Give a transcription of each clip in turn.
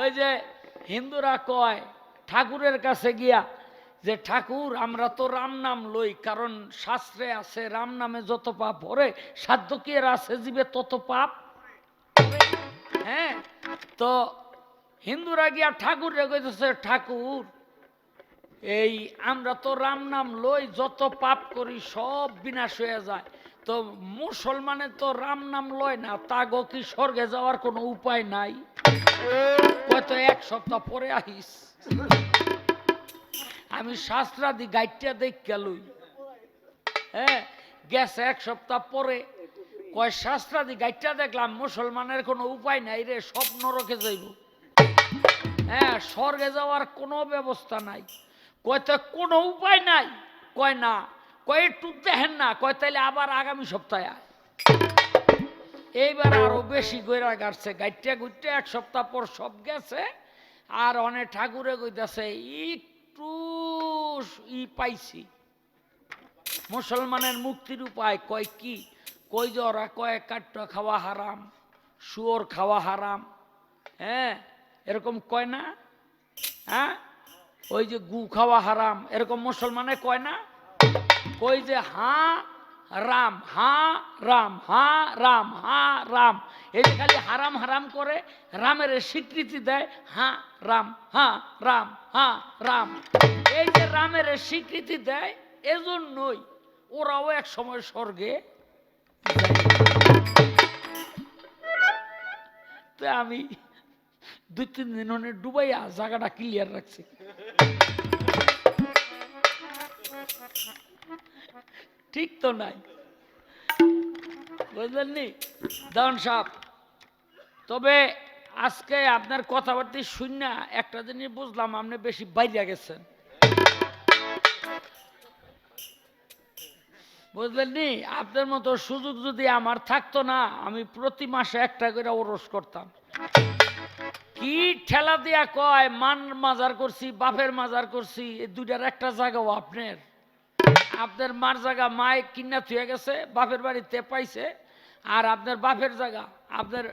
ওই যে হিন্দুরা কয়, ঠাকুরের কাছে গিয়া যে, ঠাকুর, আমরা তো রাম নাম লই, কারণ শাস্ত্রে আছে, রাম নামে যত পাপ ওরে সাধ্য কি আছে জীবে তত পাপ? হ্যাঁ তো হিন্দুরা গিয়া ঠাকুর কইতেছে, ঠাকুর, এই আমরা তো রাম নাম লই, যত পাপ করি, সব বিনাশ হয়ে যায়। তো মুসলমানে তো রাম নাম লয় না তা গো কি স্বর্গে যাওয়ার কোনো উপায় নাই? হয়তো এক সপ্তাহ পরে আহিস। আমি শাস্ত্রাদি গাইডটা দেখ গেলুই হ্যাঁ গেছে এক সপ্তাহ পরে। কয়, শাস্ত্রাদি গাইডটা দেখলাম মুসলমানের কোনো উপায় নাই রে, সব নরকে যাইব। হ্যাঁ স্বর্গে যাওয়ার কোনো ব্যবস্থা নাই। কয় তো কোনো উপায় নাই? কয় না। কয় একটু দেখেন না, কয় তাইলে আবার আগামী সপ্তাহে আয়। এইবার আরও বেশি গইরা গাড়ছে গাইটা গুইটা এক সপ্তাহ পর সব গেছে, আর অনেক ঠাকুরে কইতাছে, একটু ই পাইছি। মুসলমানের মুক্তির উপায় কয় কি? কই ওরা কয়, কাট্ট খাওয়া হারাম, শুয়োর খাওয়া হারাম। হ্যাঁ এরকম কয় না? হ্যাঁ? ওই যে গু খাওয়া হারাম, এরকম মুসলমানে কয় না? কই যে হা, রাম হা রাম হা রাম হা, রাম। এই যে খালি হারাম হারাম করে রামের স্বীকৃতি দেয়, হা, রাম হা রাম হা, রাম। এই যে রামের স্বীকৃতি দেয়, এজন্যই ওরাও এক সময় স্বর্গে তো আমি দুই, তিন দিন ডুবাইয়া জায়গাটা ক্লিয়ার রাখছি। ঠিক তো নাই। বুঝলেন নি দান সাহ তবে আজকে আপনার কথাবার্তা শুন না একটা জিনিস বুঝলাম, আপনি বেশি বাইরে গেছেন। বুঝলেন নি আপনার মতো সুযোগ যদি আমার থাকতো না, আমি প্রতি মাসে একটা করে ওরস করতাম। কি ঠেলা দিয়া কয়, মান মাজার করছি, বাপের মাজার করছি, এই দুইটার একটা জায়গাও আপনার। আপনার মার জায়গা মায় কিনা থুয়ে গেছে, বাপের বাড়িতে পাইছে, আর আপনার বাপের জায়গা আপনার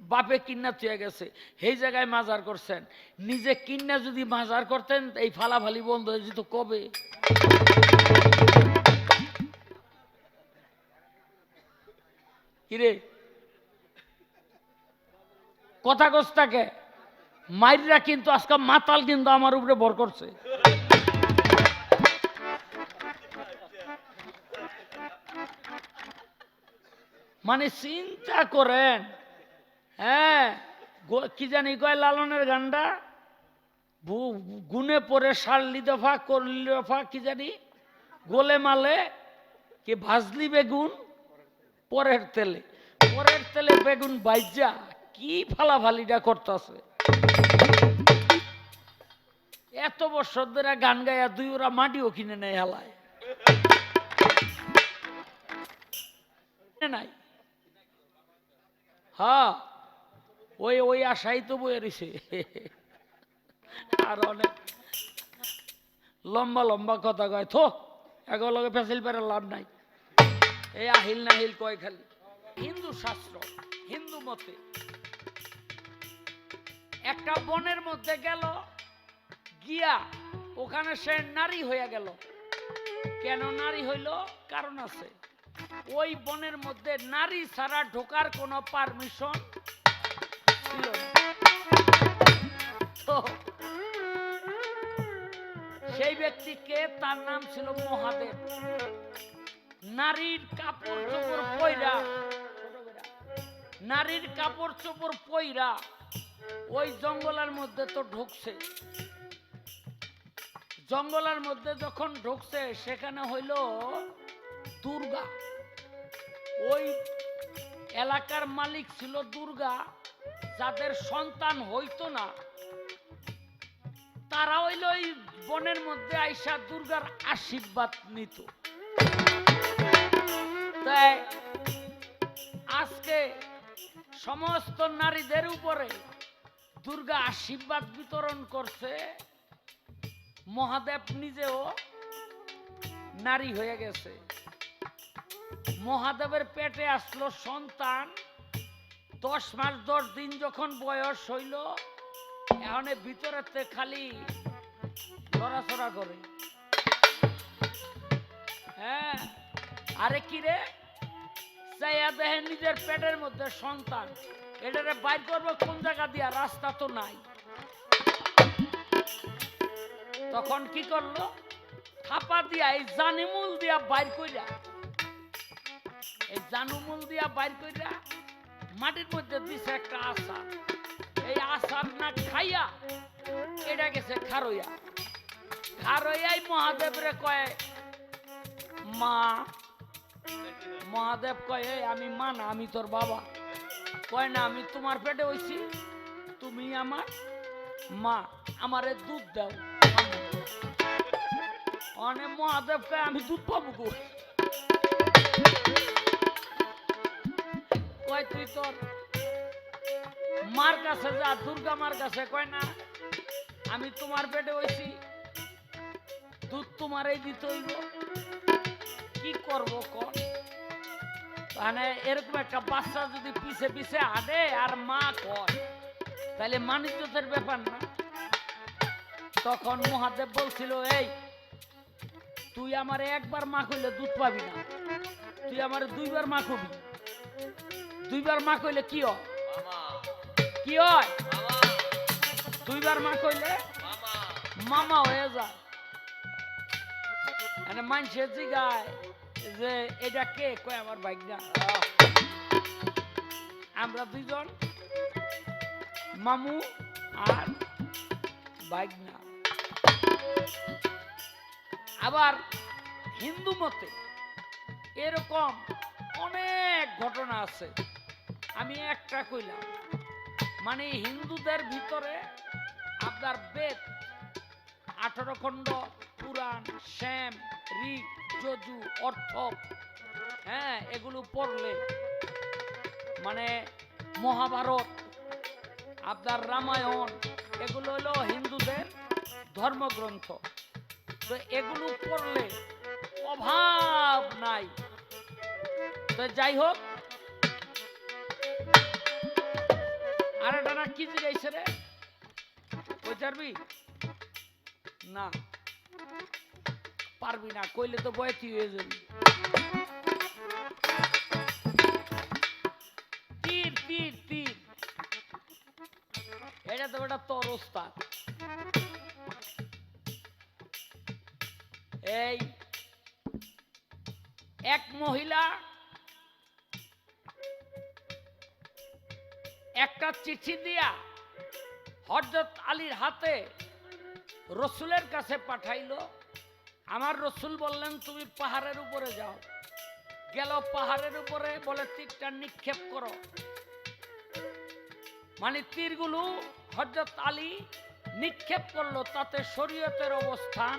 বাপে কিন্না থুয়ে গেছে। সেই জায়গায় মাজার করছেন। নিজে কিন্না যদি মাজার করতেন এই ফালাফালি বন্ধ হয়ে যেত কবে? কিরে? কথা কস্তাকে মাইররা কিন্তু আজকে মাতাল কিন্তু আমার উপরে ভর করছে। মানে চিন্তা করেন। হ্যাঁ কি জানি কয় লালনের গান্ডা গুনে পরে সারলি দফা করলি দফা কি জানি? গোলে মালে, কি ভাজলি বেগুন? পরের তেলে। পরের তেলে বেগুন বাইজা, কি ফালাফালিটা করতেছে? এত বছর ধরে গান গায়া দুই ওরা মাটিও কিনে নেয় হেলায়। নাই। হ্যাঁ ওই ওই আশাই তো বয়ে রয়েছে আর অনেক লম্বা লম্বা কথা কয়, থো লগে ফেসিল পেরে লাভ নাই। এই আহিল নাহিল কয় খালি। হিন্দু শাস্ত্র, হিন্দু মতে একটা বনের মধ্যে গেল, গিয়া ওখানে সে নারী হইয়া গেল। কেন নারী হইল? কারণ আছে। ওই বনের মধ্যে নারী ছাড়া ঢোকার কোনো পারমিশন ছিল। সেই ব্যক্তিকে তার নাম ছিল মহাদেব। নারীর কাপড় চোপড় পয়রা নারীর কাপড় চোপড় পয়রা ওই জঙ্গলের মধ্যে তো ঢুকছে। জঙ্গলের মধ্যে যখন ঢুকছে, সেখানে হইল দুর্গা। ওই এলাকার মালিক ছিল দুর্গা, যাদের সন্তান হইতো না। তারা হইল ওই বনের মধ্যে আইসা দুর্গার আশীর্বাদ নিত। আজকে সমস্ত নারীদের উপরে দুর্গা আশীর্বাদ বিতরণ করছে। মহাদেব নিজেও নারী হয়ে গেছে। মহাদেবের পেটে আসলো সন্তান। দশ মাস, দশ দিন যখন বয়স হইল, এখন ভিতরেতে খালি লড়াচড়া করে। হ্যাঁ আরে কি রে? চাইয়া দেখে নিজের পেটের মধ্যে সন্তান। এটারে বাইর করব কোন জায়গা দিয়া? রাস্তা তো নাই। তখন কি করল? থাপা দিয়া, এই জানিমুল দিয়া বাইর কইরা এই জানুমুল দিয়া বাইর কইরা মাটির মধ্যে দিছে একটা আশা এই আশার না খাইয়া এটা গেছে খারইয়া। খারইয়াই মহাদেবরে কয়, মা, মহাদেব কয়, "এই আমি মা না, আমি তোর বাবা। কয়, না, আমি তোমার পেটে হইছি। তুমি আমার মা, আমারে দুধ দাও। অনেক মহাদেব কয় আমি দুধ পাবো কই? তুই তোর মার কাছে যা, দুর্গা মার কাছে কয় না, আমি তোমার পেটে হইছি দুধ তোমারই দিতে হইব। কি করব কর মানে এরকম একটা বাচ্চা যদি পিছে পিছে আডে আর মা কয়, তাহলে মানিজ্যতের ব্যাপার না। তখন মহাদেব বলছিল, এই, তুই আমার একবার মা কইলে দুধ পাবি না, তুই আমার দুইবার মা কবি। দুইবার মা কইলে কি হয়? কি হয়? দুইবার মা কইলে মামা। হয়ে যায়। মানে মানুষের জিগায় যে এটা কে? কয় আমার বাইক না আমরা দুইজন মামু আর বাইক না আবার হিন্দু মতে এরকম অনেক ঘটনা আছে। আমি একটা কইলাম মানে হিন্দুদের ভিতরে আপনার বেদ, আঠারো খণ্ড পুরাণ শ্যাম ঋক যজু, অর্থ হ্যাঁ এগুলো পড়লে মানে মহাভারত, আপনার রামায়ণ, এগুলো হলো হিন্দুদের ধর্মগ্রন্থ। তো এগুলো পড়লে অভাব নাই। তো যাই হোক আর না কি জিগাইছে রে? কই পারবি না। পারবি না, কইলে তো বয়তি হয়ে যাবি। তীর তীর তীর। এটা তো বেটা তোর ওস্তাদ এই, এক মহিলা একটা চিঠি দিয়া হজরত আলীর হাতে রসুলের কাছে পাঠাইলো। আমার রসুল বললেন, তুমি পাহাড়ের উপরে যাও। গেল পাহাড়ের উপরে, বলে, তীরটা নিক্ষেপ করো। মানে তীরগুলো হজরত আলী নিক্ষেপ করল। তাতে শরীয়তের অবস্থান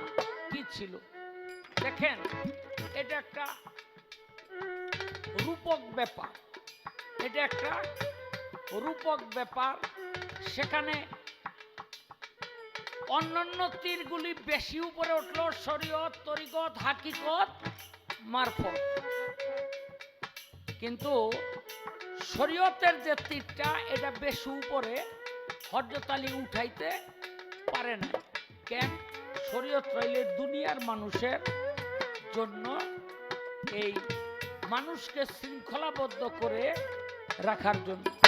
কি ছিল? দেখেন, এটা একটা রূপক ব্যাপার। এটা একটা রূপক ব্যাপার, সেখানে অন্যান্য তীরগুলি বেশি উপরে উঠল, শরীয়ত, তরিকত, হাকিকত, মারফত। কিন্তু শরীয়তের যে তীরটা, এটা বেশি উপরে হজরত আলী উঠাইতে পারে না কেন? শরীয়ত রইলে দুনিয়ার মানুষের জন্য এই মানুষকে শৃঙ্খলাবদ্ধ করে রাখার জন্য।